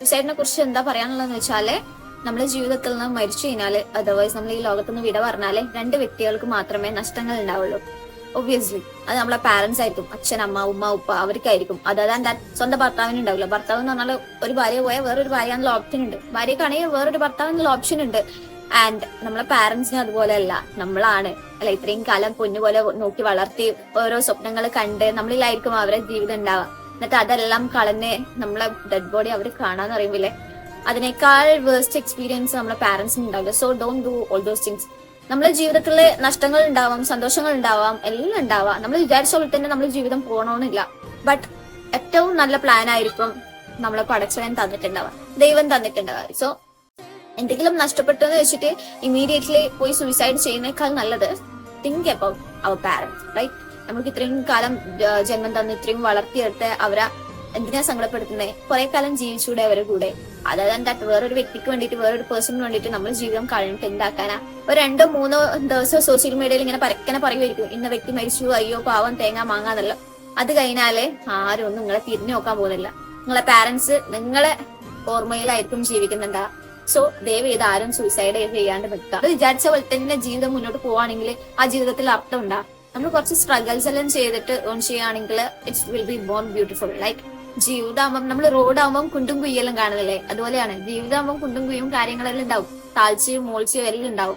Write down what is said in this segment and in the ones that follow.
സൂസൈഡിനെ കുറിച്ച് എന്താ പറയാനുള്ളതെന്ന് വെച്ചാൽ നമ്മുടെ ജീവിതത്തിൽ നിന്ന് മരിച്ചു കഴിഞ്ഞാൽ അതർവൈസ് നമ്മൾ ഈ ലോകത്ത് നിന്ന് വിട പറഞ്ഞാൽ രണ്ട് വ്യക്തികൾക്ക് മാത്രമേ നഷ്ടങ്ങൾ ഉണ്ടാവുള്ളൂ. ഒബ്വിയസ്ലി അത് നമ്മളെ പാരന്റ്സ് ആയിരിക്കും. അച്ഛൻ അമ്മ ഉമ്മ ഉപ്പ അവർക്കായിരിക്കും. അതായത് സ്വന്തം ഭർത്താവിന് ഉണ്ടാവില്ല. ഭർത്താവ് എന്ന് പറഞ്ഞാൽ ഒരു ഭാര്യ പോയാൽ വേറൊരു ഭാര്യ എന്നുള്ള ഓപ്ഷൻ ഉണ്ട്. ഭാര്യക്കാണെങ്കിൽ വേറൊരു ഭർത്താവ് എന്നുള്ള ഓപ്ഷൻ ഉണ്ട്. ആൻഡ് നമ്മളെ പാരന്റ്സിനും അതുപോലെ അല്ല നമ്മളാണ്. അല്ല ഇത്രയും കാലം പൊന്നുപോലെ നോക്കി വളർത്തി ഓരോ സ്വപ്നങ്ങൾ കണ്ട് നമ്മളിലായിരിക്കും അവരുടെ ജീവിതം ഉണ്ടാവുക. എന്നിട്ട് അതെല്ലാം കളഞ്ഞ് നമ്മളെ ഡെഡ് ബോഡി അവർ കാണാന്ന് പറയുമ്പോലെ അതിനേക്കാൾ വേസ്റ്റ് എക്സ്പീരിയൻസ് നമ്മളെ പാരന്റ്സിന് ഉണ്ടാവില്ല so don't do all those things നമ്മുടെ ജീവിതത്തിൽ നഷ്ടങ്ങൾ ഉണ്ടാവാം സന്തോഷങ്ങൾ ഉണ്ടാവാം എല്ലാം ഉണ്ടാവാം നമ്മൾ വിചാരിച്ച പോലെ തന്നെ നമ്മുടെ ജീവിതം പോകണമെന്നില്ല ബട്ട് ഏറ്റവും നല്ല പ്ലാൻ ആയിരിക്കും നമ്മളെ പടച്ചവൻ തന്നിട്ടുണ്ടാവുക ദൈവം തന്നിട്ടുണ്ടാവുക സോ എന്തെങ്കിലും നഷ്ടപ്പെട്ടു എന്ന് വെച്ചിട്ട് ഇമീഡിയറ്റ്ലി പോയി സൂയിസൈഡ് ചെയ്യുന്നേക്കാൾ നല്ലത് think about our parents right നമുക്ക് ഇത്രയും കാലം ജന്മം തന്ന് ഇത്രയും വളർത്തിയെടുത്ത് അവരെ എന്തിനാ സങ്കടപ്പെടുത്തുന്നത് കുറെ കാലം ജീവിച്ചൂടെ അവരുടെ കൂടെ. അതായത് എന്താ വേറൊരു വ്യക്തിക്ക് വേണ്ടിയിട്ട് വേറൊരു പേഴ്സണിന് വേണ്ടിയിട്ട് നമ്മൾ ജീവിതം കഴിഞ്ഞിട്ട് എന്താക്കാനാ? ഒരു രണ്ടോ മൂന്നോ ദിവസം സോഷ്യൽ മീഡിയയിൽ ഇങ്ങനെ പരക്കനെ പറയുമായിരിക്കും ഇന്ന വ്യക്തി മരിച്ചു അയ്യോ പാവം തേങ്ങ മാങ്ങാന്നല്ലോ അത് കഴിഞ്ഞാൽ ആരും ഒന്നും നിങ്ങളെ തിരിഞ്ഞു നോക്കാൻ പോകുന്നില്ല. നിങ്ങളെ പാരന്റ്സ് നിങ്ങളെ ഓർമ്മയിലായിരിക്കും ജീവിക്കുന്നുണ്ടാ സോ ദയവ് ചെയ്ത് ആരും സൂയിസൈഡ് ചെയ്യാണ്ട് നിൽക്കുക. അത് വിചാരിച്ച പോലെ തന്നെ ജീവിതം മുന്നോട്ട് പോവാണെങ്കിൽ ആ ജീവിതത്തിൽ അർത്ഥം ഉണ്ടാ. നമ്മൾ കുറച്ച് സ്ട്രഗിൾസ് എല്ലാം ചെയ്തിട്ട് ഓൺ ചെയ്യുകയാണെങ്കിൽ it's will be more beautiful like ജീവിതമാകുമ്പം നമ്മൾ റോഡാകുമ്പം കുണ്ടും കുയ്യെല്ലാം കാണുന്നില്ലേ അതുപോലെയാണ് ജീവിതമാകുമ്പം കുണ്ടും കുയ്യും കാര്യങ്ങളെല്ലാം ഉണ്ടാവും. താഴ്ചയും മോൾച്ചയും എല്ലാം ഉണ്ടാവും.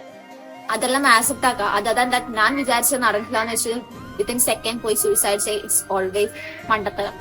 അതെല്ലാം ആക്സെപ്റ്റ് ആക്കുക. അതാ ഞാൻ വിചാരിച്ചത് നടക്കില്ല എന്ന് വെച്ചാൽ വിത്തിൻ സെക്കൻഡ് പോയി സൂയിസൈഡ് ചെയ്ത് ഇറ്റ്സ് ഓൾവേസ് മണ്ടത്തരം